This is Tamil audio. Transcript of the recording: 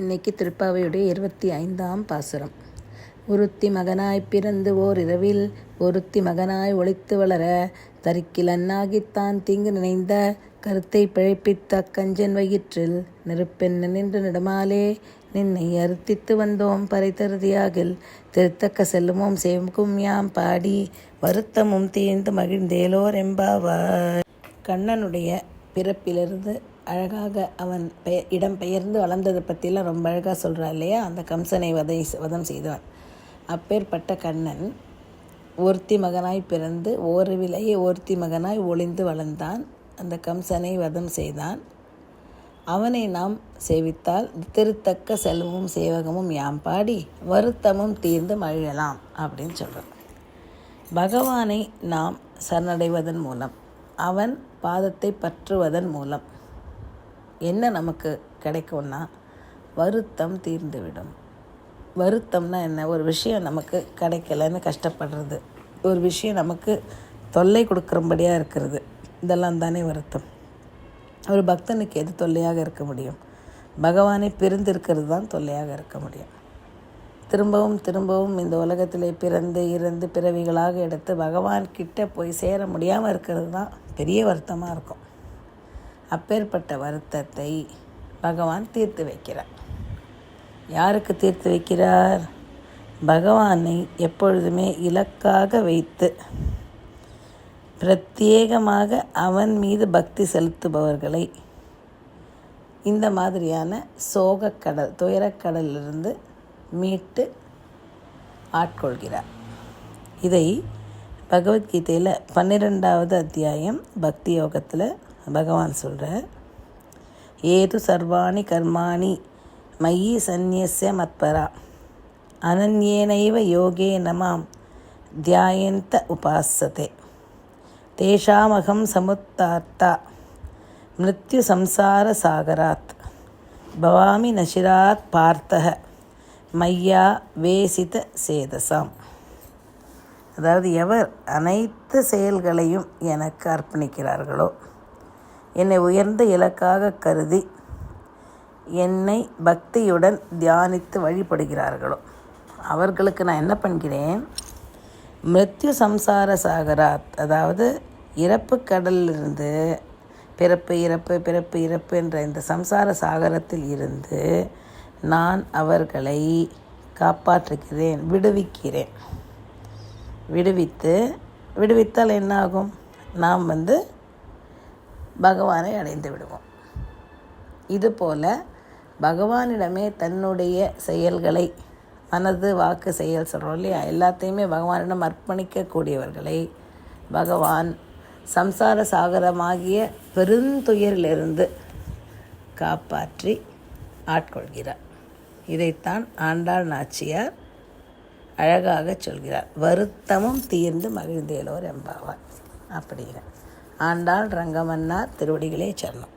இன்னைக்கு திருப்பாவையுடைய இருபத்தி ஐந்தாம் பாசுரம். ஒருத்தி மகனாய் பிறந்து ஓர் இரவில் ஒருத்தி மகனாய் ஒளித்து வளர தரிக்கில் அன்னாகித்தான் தீங்கு நினைந்த கருத்தை பிழைப்பித்த கஞ்சன் வயிற்றில் நெருப்பெண் நின்று நெடுமாலே நின்னை அறுத்தித்து வந்தோம் பறைத்தருதியாகில் திருத்தக்க செல்லுமோம் சேவுக்கும் யாம் பாடி வருத்தமும் தீர்ந்து மகிழ்ந்தேலோர் எம்பாவார். கண்ணனுடைய பிறப்பிலிருந்து அழகாக அவன் பெயர் இடம் பெயர்ந்து வளர்ந்ததை பற்றிலாம் ரொம்ப அழகாக சொல்கிறா இல்லையா? அந்த கம்சனை வதை வதம் செய்தான். அப்பேற்பட்ட கண்ணன் ஒருத்தி மகனாய் பிறந்து ஓரவிலேயே ஒருத்தி மகனாய் ஒளிந்து வளர்ந்தான். அந்த கம்சனை வதம் செய்தான். அவனை நாம் சேவித்தால் திருத்தக்க செல்வமும் சேவகமும் யாம் பாடி வருத்தமும் தீர்ந்து மகிழலாம் அப்படின்னு சொல்கிறோம் பகவானை நாம் சரணடைவதன் மூலம் அவன் பாதத்தை பற்றுவதன் மூலம். என்ன நமக்கு கிடைக்கும்னா வருத்தம் தீர்ந்துவிடும். வருத்தம்னா என்ன? ஒரு விஷயம் நமக்கு கிடைக்கலன்னு கஷ்டப்படுறது. ஒரு விஷயம் நமக்கு தொல்லை கொடுக்குறபடியாக இருக்கிறது. இதெல்லாம் தானே வருத்தம். ஒரு பக்தனுக்கு எது தொல்லையாக இருக்க முடியும்? பகவானை பிரிந்திருக்கிறது தான் தொல்லையாக இருக்க முடியும். திரும்பவும் திரும்பவும் இந்த உலகத்திலே பிறந்து இறந்து பிறவிகளாக எடுத்து பகவான் கிட்ட போய் சேர முடியாமல் இருக்கிறது தான் பெரிய வருத்தமாக இருக்கும். அப்பேற்பட்ட வருத்தத்தை பகவான் தீர்த்து வைக்கிறார். யாருக்கு தீர்த்து வைக்கிறார்? பகவானை எப்பொழுதுமே இலக்காக வைத்து பிரத்யேகமாக அவன் மீது பக்தி செலுத்துபவர்களை இந்த மாதிரியான சோகக்கடல் துயரக்கடலிலிருந்து மீட்டு ஆட்கொள்கிறார். இதை பகவத்கீதையில் பன்னிரெண்டாவது அத்தியாயம் பக்தி யோகத்தில் பகவான் சொல்கிறார் ஏது சர்வாணி கர்மாணி மயி சந்நியசிய மத்பரா. அனன்யேனைவ யோகே நமாம். தியாயந்த உபாசதே. தேஷாமகம் சமுத்தார்த்தா. மிருத்யு சம்சார சாகராத். பவாமி நசிராத் பார்த்தக மையா வேசித சேதசாம். அதாவது எவர் அனைத்து செயல்களையும் எனக்கு அர்ப்பணிக்கிறார்களோ என்னை உயர்ந்த இலக்காக கருதி என்னை பக்தியுடன் தியானித்து வழிபடுகிறார்களோ. அவர்களுக்கு நான் என்ன பண்ணுகிறேன் மிருத்யு சம்சார சாகராத் அதாவது இறப்பு கடலிலிருந்து பிறப்பு இறப்பு பிறப்பு இறப்பு என்ற இந்த சம்சார சாகரத்தில் இருந்து நான் அவர்களை காப்பாற்றுகிறேன் விடுவிக்கிறேன். விடுவித்து விடுவித்தால் என்னாகும்? நாம் வந்து பகவானை அடைந்து விடுவோம். இதுபோல் பகவானிடமே தன்னுடைய செயல்களை மனது வாக்கு செயல் சொல்கிறோம் இல்லையா? எல்லாத்தையுமே பகவானிடம் அர்ப்பணிக்கக்கூடியவர்களை பகவான் சம்சார சாகரமாகிய பெருந்துயரிலிருந்து காப்பாற்றி ஆட்கொள்கிறார். இதைத்தான் ஆண்டாள் நாச்சியார் அழகாக சொல்கிறார். வருத்தமும் தீர்ந்து மகிழ்ந்தேலோர் எம்பாவார் அப்படிங்கிற. ஆண்டாள் ரங்கமன்னார் திருவடிகளே சரணம்.